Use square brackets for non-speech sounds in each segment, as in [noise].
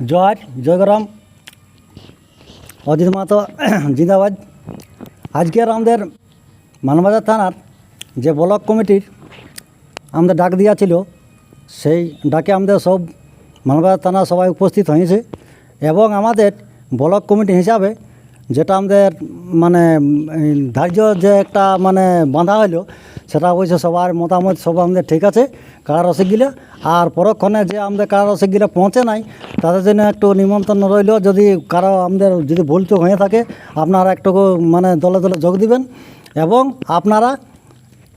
জয় জয়গ্রাম অজিত মাহাতো, [clears throat] জিন্দাবাদ। আজকের আমাদের মানবাজার থানার যে ব্লক কমিটির আমাদের ডাক দেওয়া ছিল, সেই ডাকে আমাদের সব মানবাজার থানা সবাই উপস্থিত হয়েছে এবং আমাদের ব্লক কমিটি হিসাবে যেটা আমাদের মানে ধার্য যে একটা মানে বাঁধা হলো সেটা অবশ্য সবার মতামত, সব আমাদের ঠিক আছে, কারা রসিকগুলো আর পরক্ষণে যে আমাদের কারা রসিকগুলো পৌঁছে নাই, তাদের জন্য একটু নিমন্ত্রণ রইল, যদি কারও আমাদের, যদি ভুল চোখ হয়ে থাকে, আপনারা একটু মানে দলে দলে যোগ দিবেন। এবং আপনারা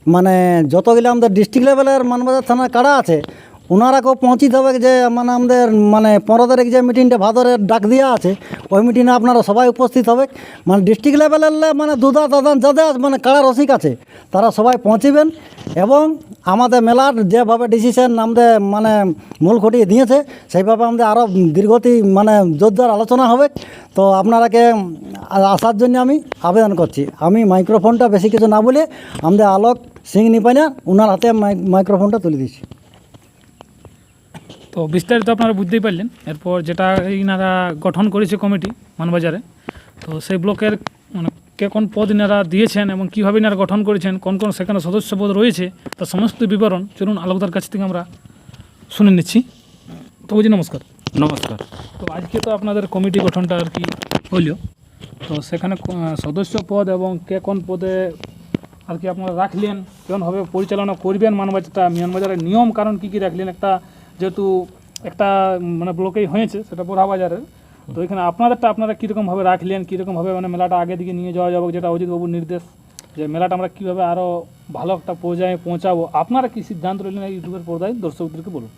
মানে যতগুলো আমাদের ডিস্ট্রিক্ট লেভেলের মানবাজার থানার কারা আছে ওনারাকেও পৌঁছিতে হবে যে মানে আমাদের মানে পনেরো তারিখ যে মিটিংটা ভাদরের ডাক দেওয়া আছে, ওই মিটিংয়ে আপনারা সবাই উপস্থিত হবে। মানে ডিস্ট্রিক্ট লেভেলের মানে দুদা, দাদান, যাদের মানে কারা রসিক আছে, তারা সবাই পৌঁছিবেন এবং আমাদের মেলার যেভাবে ডিসিশন আমাদের মানে মূল ঘটিয়ে দিয়েছে, সেইভাবে আমাদের আরও দীর্ঘতি মানে জোরদার আলোচনা হবে। তো আপনারাকে আসার জন্য আমি আবেদন করছি। আমি মাইক্রোফোনটা বেশি কিছু না বলে আমাদের আলোক সিং নিপাইনা ওনার হাতে মাইক্রোফোনটা তুলে দিচ্ছি। তো বিস্তারিত আপনারা বুঝতেই পারলেন। এরপর যেটা ইনারা গঠন করেছে কমিটি মানবাজারে তো সেই ব্লকের মানে কে কোন পদ ইনারা দিয়েছেন এবং কীভাবে ইনারা গঠন করেছেন কোন কোন সেখানে সদস্য পদ রয়েছে তার সমস্ত বিবরণ চলুন আলোকদার কাছ থেকে আমরা শুনে নিচ্ছি। তো বুঝি নমস্কার। নমস্কার। তো আজকে তো আপনাদের কমিটি গঠনটা আর কি হইল। তো সেখানে সদস্য পদ এবং কে কোন পদে আর কি আপনারা রাখলেন কেমনভাবে পরিচালনা করবেন মানবাজারটা মিয়ানবাজারের নিয়ম কারণ কি কি রাখলেন একটা যেহেতু একটা মানে ব্লকেই হয়েছে সেটা বোরহাবাজারের তো এখানে আপনাদেরটা আপনারা কীরকমভাবে রাখলেন কীরকমভাবে মানে মেলাটা আগে দিকে নিয়ে যাওয়া যাবে যেটা অজিতবাবুর নির্দেশ যে মেলাটা আমরা কীভাবে আরও ভালো একটা পর্যায়ে পৌঁছাবো। আপনারা কী সিদ্ধান্ত রইলেন এই ইউটিউবের পর্দায়? দর্শকদেরকে বলুন।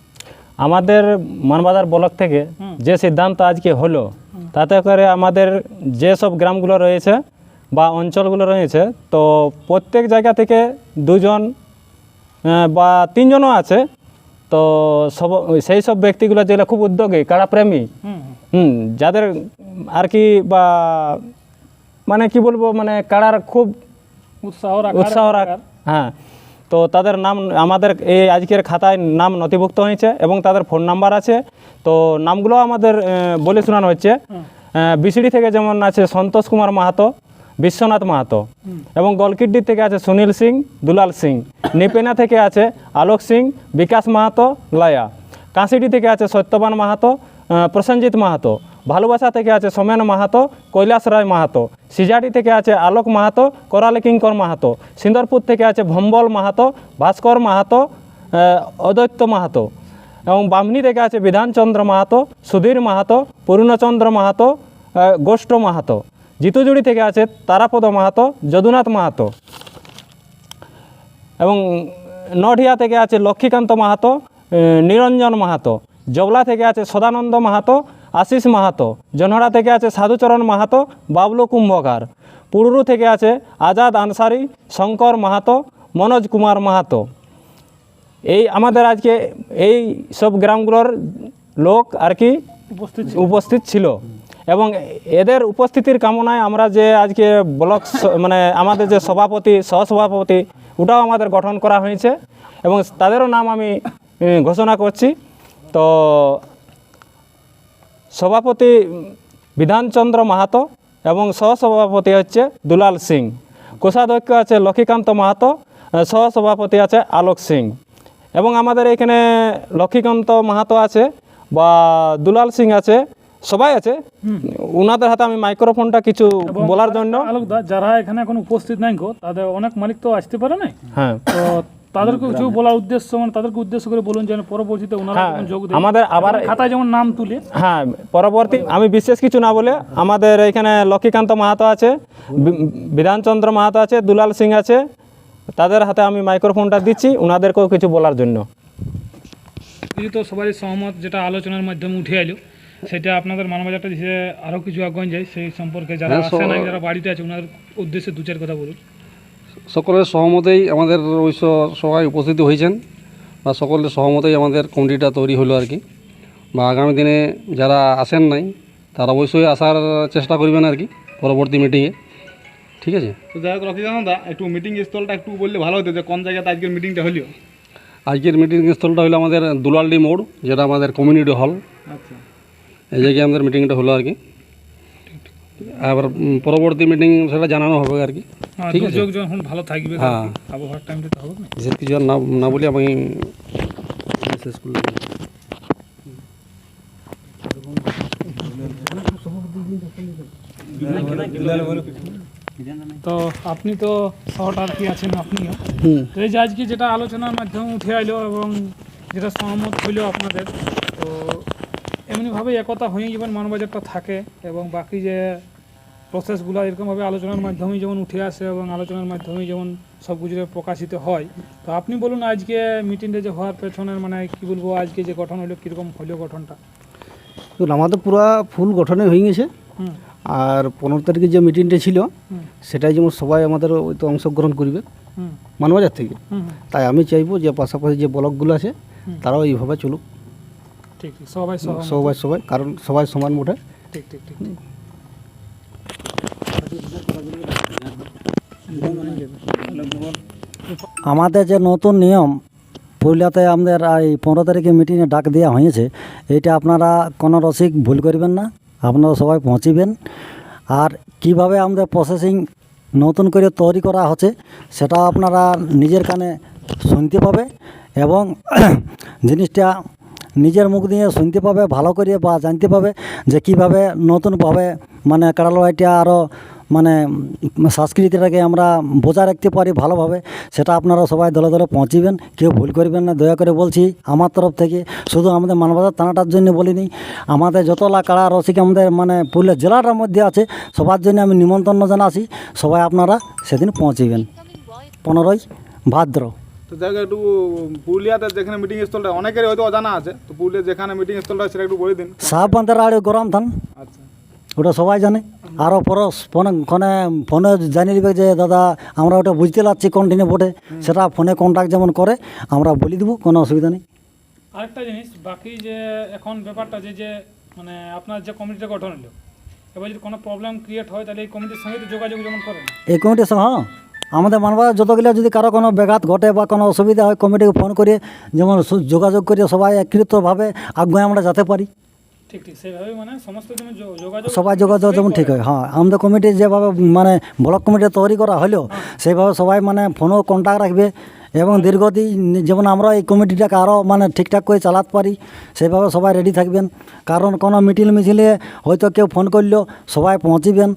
আমাদের মানবাজার ব্লক থেকে যে সিদ্ধান্ত আজকে হলো তাতে করে আমাদের যে সব গ্রামগুলো রয়েছে বা অঞ্চলগুলো রয়েছে তো প্রত্যেক জায়গা থেকে দুজন বা তিনজনও আছে তো সব সেই সব ব্যক্তিগুলো যেগুলো খুব উদ্যোগী কারাপ্রেমী হুম যাদের আর কি বা মানে কি বলব মানে কারার খুব উৎসাহ উৎসাহ রাখ হ্যাঁ তো তাদের নাম আমাদের এই আজকের খাতায় নাম নথিভুক্ত হয়েছে এবং তাদের ফোন নাম্বার আছে। তো নামগুলো আমাদের বলে শোনানো হচ্ছে। বিসিডি থেকে যেমন আছে সন্তোষ কুমার মাহাতো বিশ্বনাথ মাহাতো। এবং গলকিড্ডি থেকে আছে সুনীল সিং, দুলাল সিং। নিপেনা থেকে আছে আলোক সিং, বিকাশ মাহাতো, লায়া। কাঁসিডি থেকে আছে সত্যবান মাহাতো প্রসেনজিৎ মাহাতো। ভালোবাসা থেকে আছে সোমেন মাহাতো, কৈলাস রায় মাহাতো। সিজাডি থেকে আছে আলোক মাহাতো, করালে কিঙ্কর মাহাতো। সিন্দরপুর থেকে আছে ভম্বল মাহাতো, ভাস্কর মাহাতো অদৈত্য মাহাতো। এবং বামনি থেকে আছে বিধানচন্দ্র মাহাতো, সুধীর মাহাতো, পূর্ণচন্দ্র মাহাতো গোষ্ঠ মাহাতো। জিতুজুড়ি থেকে আছে তারাপদ মাহাতো যদুনাথ মাহাতো। এবং নডিয়া থেকে আছে লক্ষ্মীকান্ত মাহাতো নিরঞ্জন মাহাতো। জবলা থেকে আছে সদানন্দ মাহাতো আশিস মাহাতো। জনহরা থেকে আছে সাধুচরণ মাহাতো বাবলু কুম্ভকার। পুরুরু থেকে আছে আজাদ আনসারি শঙ্কর মাহাতো মনোজ কুমার মাহাতো। এই আমাদের আজকে এই সব গ্রামগুলোর লোক আর কি উপস্থিত উপস্থিত ছিল। এবং এদের উপস্থিতির কামনায় আমরা যে আজকে ব্লক মানে আমাদের যে সভাপতি, সহসভাপতি, ওটাও আমাদের গঠন করা হয়েছে এবং তাদেরও নাম আমি ঘোষণা করছি। তো সভাপতি বিধানচন্দ্র মাহাতো এবং সহসভাপতি হচ্ছে দুলাল সিং। কোষাধ্যক্ষ আছে লক্ষ্মীকান্ত মাহাতো সহসভাপতি আছে আলোক সিং। এবং আমাদের এখানে লক্ষ্মীকান্ত মাহাতো আছে বা দুলাল সিং আছে সবাই আছে। ওনাদের হাতে আমি মাইক্রোফোনটা কিছু বলার জন্য। আলোকদা যারা এখানে এখন উপস্থিত নাই গো তাদের অনেক মালিক তো আসতে পারে নাই? হ্যাঁ। তো তাদেরকে কিছু বলার উদ্দেশ্য মানে তাদেরকে উদ্দেশ্য করে বলুন যেন পরবর্তীতে ওনারা হ্যাঁ, যোগ আমাদের আবার খাতায় যেমন নাম তুলে। হ্যাঁ পরবর্তী আমি বিশেষ কিছু না বলে আমাদের এখানে লক্ষ্মীকান্ত মাহাতো আছে বিধানচন্দ্র মাহাতো আছে দুলাল সিং আছে। তাদের হাতে আমি মাইক্রোফোনটা দিচ্ছি ওনাদেরকেও কিছু বলার জন্য। তো সবারই সহমত যেটা আলোচনার মাধ্যমে উঠে এলো। সেটা আপনাদের মানবাজারটা যে আরও কিছু আগুন যায় সেই সম্পর্কে যারা হ্যাঁ, আসে নাই যারা বাড়িতে আছে ওনার উদ্দেশ্যে দু চার কথা বলুন। সকলের সহমতেই আমাদের অবশ্য সবাই উপস্থিত হয়েছেন বা সকলের সহমতেই আমাদের কমিটিটা তৈরি হলো আর কি। বা আগামী দিনে যারা আসেন নাই তারা অবশ্যই আসার চেষ্টা করবেন আর কি পরবর্তী মিটিংয়ে ঠিক আছে? তো যাই হোক রকিজান দা একটু মিটিং স্থলটা একটু বললে ভালো হতো যে কোন জায়গাতে আজকের মিটিংটা হলো? আজকের মিটিং স্থলটা হলো আমাদের দুলালডি মোড় যেটা আমাদের কমিউনিটি হল আচ্ছা। এই জায়গায় আমাদের মিটিংটা হলো আর কি। আবার উম, পরবর্তী মিটিং সেটা জানানো হবে আর কি। আর ঠিক আছে। দুর্যোগ যখন ভালো থাকবে হ্যাঁ। আবহাওয়ার টাইমটা তো হবে না। বিশেষ কিছু আর না না বলে আমি শেষ করলাম। তো আপনি তো সহটার্থী আছেন আপনিও। তো এই যে আজকে যেটা আলোচনার মাধ্যমে উঠে আইলো এবং যেটা সহমত হইল আপনাদের তো এমনিভাবে একতা হয়ে যেমন মানবাজারটা থাকে এবং বাকি যে প্রসেসগুলো এরকমভাবে আলোচনার মাধ্যমেই যেমন উঠে আসে এবং আলোচনার মাধ্যমেই যেমন সব কিছু প্রকাশিত হয়। তো আপনি বলুন আজকে মিটিংটা যে হওয়ার পেছনের মানে কি বলব আজকে যে গঠন হলো কীরকম হলো গঠনটা? তো আমাদের পুরা ফুল গঠনে হয়ে গেছে। আর পনেরো তারিখে যে মিটিংটা ছিল সেটাই যেমন সবাই আমাদের ওই তো অংশগ্রহণ করবে। হুম। মানবাজার থেকে। তাই আমি চাইব যে পাশাপাশি যে ব্লকগুলো আছে তারাও এইভাবে চলুক। ঠিক ঠিক সবাই সবাই সবাই কারণ সবাই সমান মোটে ঠিক ঠিক ঠিক আমাদের যে নতুন নিয়ম পুরুলিয়াতে আমাদের এই পনেরো তারিখে মিটিংয়ে ডাক দেওয়া হয়েছে এটা আপনারা কোনো রসিক ভুল করবেন না আপনারা সবাই পৌঁছিবেন। আর কীভাবে আমাদের প্রসেসিং নতুন করে তৈরি করা হচ্ছে সেটা আপনারা নিজের কানে শুনতে পাবে এবং [clears throat] জিনিসটা নিজের মুখ দিয়ে শুনতে পাবে, ভালো করে বা জানতে পাবে যে কীভাবে নতুনভাবে মানে কাড়ালড়াইটা আরও মানে সংস্কৃতিটাকে আমরা বজায় রাখতে পারি ভালোভাবে, সেটা আপনারা সবাই দলে দলে পৌঁছিবেন, কেউ ভুল করবেন না। দয়া করে বলছি, আমার তরফ থেকে শুধু আমাদের মানবাজার থানাটার জন্য বলিনি, আমাদের যতলা কাড়া রসিক আমাদের মানে পুরুলিয়া জেলাটার মধ্যে আছে, সবার জন্য আমি নিমন্ত্রণ জানাচ্ছি, সবাই আপনারা সেদিন পৌঁছিবেন। পনেরোই ভাদ্র। তো জায়গা একটু পুরুলিয়াতে যেখানে মিটিং স্থলটা অনেকেরই হয়তো অজানা আছে তো পুরুলিয়া যেখানে মিটিং স্থলটা সেটা একটু বলে দিন। সাহেব বান্ধার আড়ে গরম থান আচ্ছা। ওটা সবাই জানে। আরও পরস ফোনে ফোনে ফোনে জানিয়ে দিবে যে দাদা আমরা ওটা বুঝতে পারছি কন্টিনিউ বোর্ডে সেটা ফোনে কন্ট্যাক্ট যেমন করে আমরা বলে দেবো কোনো অসুবিধা নেই। আরেকটা জিনিস বাকি যে এখন ব্যাপারটা যে যে মানে আপনার যে কমিটিটা গঠন হলো এবার যদি কোনো প্রবলেম ক্রিয়েট হয় তাহলে এই কমিটির সঙ্গে যোগাযোগ যেমন করেন এই কমিটির সঙ্গে হ্যাঁ। আমাদের মানবার যতগুলো যদি কারও কোনো ব্যাঘাত ঘটে বা কোনো অসুবিধা হয় কমিটিকে ফোন করে যেমন যোগাযোগ করে সবাই একত্রিতভাবে আগুয়ে আমরা যেতে পারি। মানে সবাই যোগাযোগ যেমন ঠিক হয় হ্যাঁ আমাদের কমিটি যেভাবে মানে ব্লক কমিটি তৈরি করা হলেও সেইভাবে সবাই মানে ফোনও কন্ট্যাক্ট রাখবে এবং দীর্ঘদিন যেমন আমরা এই কমিটিটাকে আরও মানে ঠিকঠাক করে চালাতে পারি সেইভাবে সবাই রেডি থাকবেন। কারণ কোনো মিটিং মিছিলে হয়তো কেউ ফোন করলেও সবাই পৌঁছিবেন।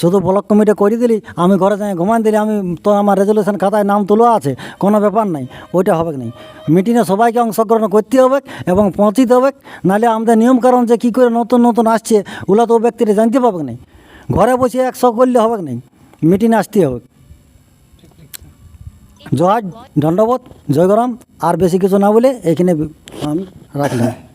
শুধু ব্লক কমিটি করে দিলি, আমি ঘরে যাই ঘুমান দিলি, আমি তো আমার রেজলিউশন খাতায় নাম তোলা আছে, কোনো ব্যাপার নাই, ওইটা হবে না মিটিংয়ে সবাইকে অংশগ্রহণ করতে হবে এবং পৌঁছিতে হবে, নাহলে আমাদের নিয়মকানুন যে কী করে নতুন নতুন আসছে, ওগুলো তো ব্যক্তিরা জানতে পাবে না ঘরে বসে একশো করলে হবে না মিটিংয়ে আসতে হবে। জয়, দণ্ডবোধ জয়গরম আর বেশি কিছু না বলে এখানে আমি রাখলাম।